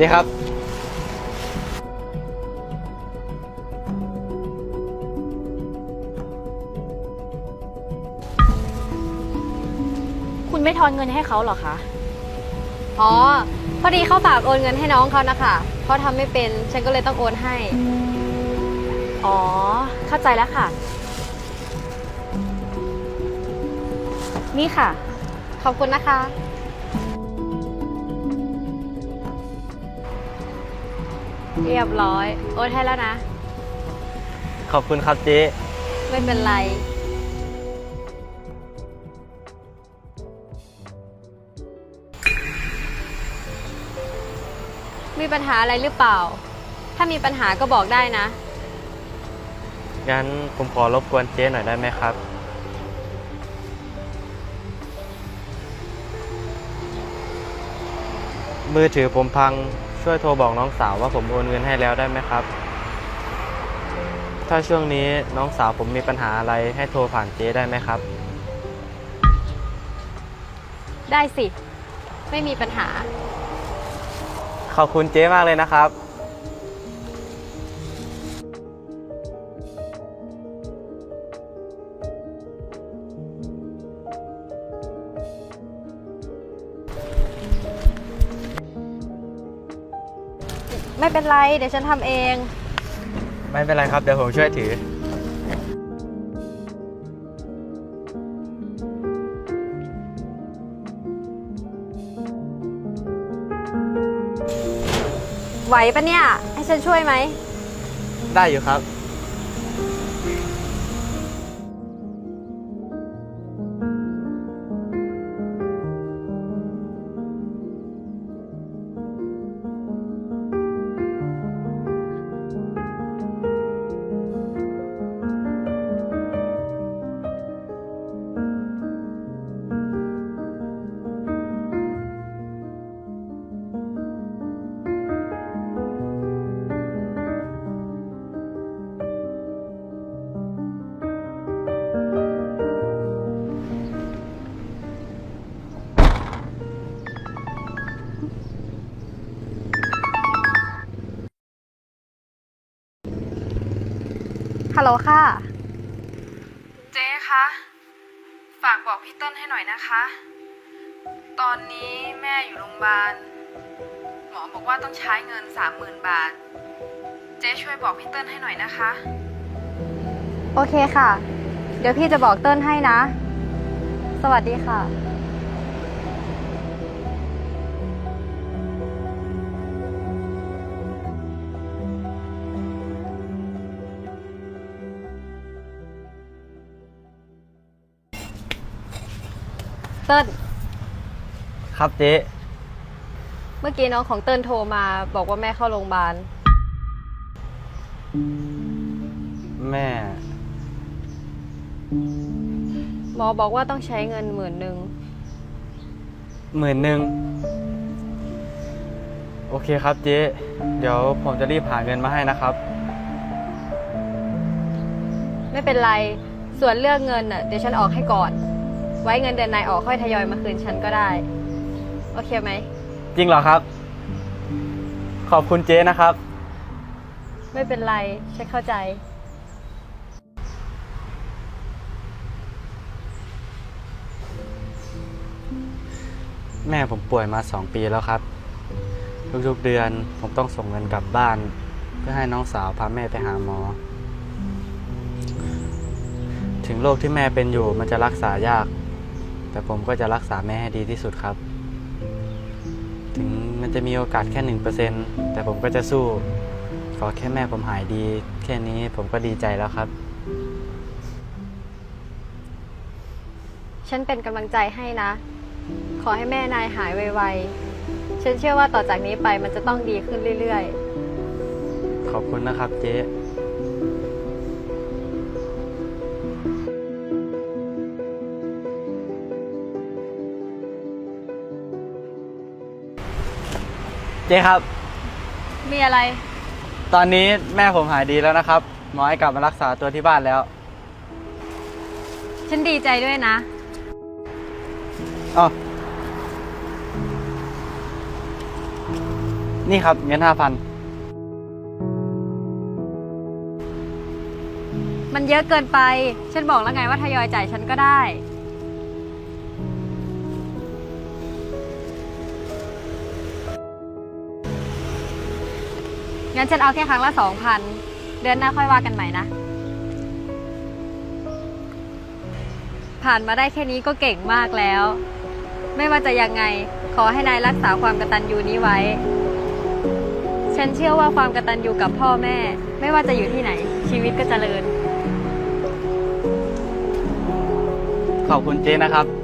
จ๊ครับ คุณไม่ทอนเงินให้เขาเหรอคะ อ๋อ พอดีเขาฝากโอนเงินให้น้องเขานะคะเขาทำไม่เป็น ฉันก็เลยต้องโอนให้ อ๋อ เข้าใจแล้วค่ะ นี่ค่ะ ขอบคุณนะคะ เรียบร้อย โอนให้แล้วนะ ขอบคุณครับเจ๊ไม่เป็นไร มีปัญหาอะไรหรือเปล่า ถ้ามีปัญหาก็บอกได้นะ งั้นผมขอรบกวนเจ๊หน่อยได้ไหมครับ มือถือผมพัง ช่วยโทรบอกน้องสาวว่าผมโอนเงินให้แล้วได้ไหมครับ ถ้าช่วงนี้น้องสาวผมมีปัญหาอะไรให้โทรผ่านเจ๊ได้ไหมครับ ได้สิ ไม่มีปัญหา ขอบคุณเจ๊มากเลยนะครับ ไม่เป็นไร เดี๋ยวฉันทำเอง ไม่เป็นไรครับ เดี๋ยวผมช่วยถือ ไหวปะเนี่ย ให้ฉันช่วยไหม ได้อยู่ครับ ลโหลค่ะ เจ๊คะ ฝากบอกพี่เติ้ลให้หน่อยนะคะ ตอนนี้แม่อยู่โรงพยาบาล หมอบอกว่าต้องใช้เงินสามหมื่นบาท เจ๊ช่วยบอกพี่เติ้ลให้หน่อยนะคะ โอเคค่ะ เดี๋ยวพี่จะบอกเติ้ลให้นะ สวัสดีค่ะ เติ้ลครับเจ๊เมื่อกี้น้องของเติ้ลโทรมาบอกว่าแม่เข้าโรงพยาบาล แม่ หมอบอกว่าต้องใช้เงินหมื่นหนึ่งหมื่นหนึ่งโอเคครับเจ๊เดี๋ยวผมจะรีบหาเงินมาให้นะครับ ไม่เป็นไร ส่วนเรื่องเงินน่ะเดี๋ยวฉันออกให้ก่อน ไว้เงินเดือนนายออกค่อยทยอยมาคืนฉันก็ได้ โอเคไหม จริงเหรอครับ ขอบคุณเจ๊นะครับ ไม่เป็นไรฉันเข้าใจ แม่ผมป่วยมาสองปีแล้วครับ ทุกๆเดือนผมต้องส่งเงินกลับบ้าน เพื่อให้น้องสาวพาแม่ไปหาหมอ ถึงโรคที่แม่เป็นอยู่มันจะรักษายาก แต่ผมก็จะรักษาแม่ให้ดีที่สุดครับ ถึงมันจะมีโอกาสแค่หนึ่งเปอร์เซ็นแต่ผมก็จะสู้ ขอแค่แม่ผมหายดี แค่นี้ผมก็ดีใจแล้วครับ ฉันเป็นกำลังใจให้นะ ขอให้แม่นายหายไวๆ ฉันเชื่อว่าต่อจากนี้ไปมันจะต้องดีขึ้นเรื่อยขอบคุณนะครับเจ๊ เจ๊ครับๆมีอะไร ตอนนี้แม่ผมหายดีแล้วนะครับ หมอให้กลับมารักษาตัวที่บ้านแล้ว ฉันดีใจด้วยนะ อ๋อ นี่ครับเงินห้าพัน มันเยอะเกินไป ฉันบอกแล้วไงว่าทยอยจ่ายฉันก็ได้ งั้นฉันเอาแค่ครั้งละสองพันเดือนหน้าค่อยว่ากันใหม่นะ ผ่านมาได้แค่นี้ก็เก่งมากแล้ว ไม่ว่าจะยังไงขอให้นายรักษาความกตัญญูนี้ไว้ ฉันเชื่อว่าความกตัญญูกับพ่อแม่ ไม่ว่าจะอยู่ที่ไหน ชีวิตก็เจริญ ขอบคุณเจ๊นะครับ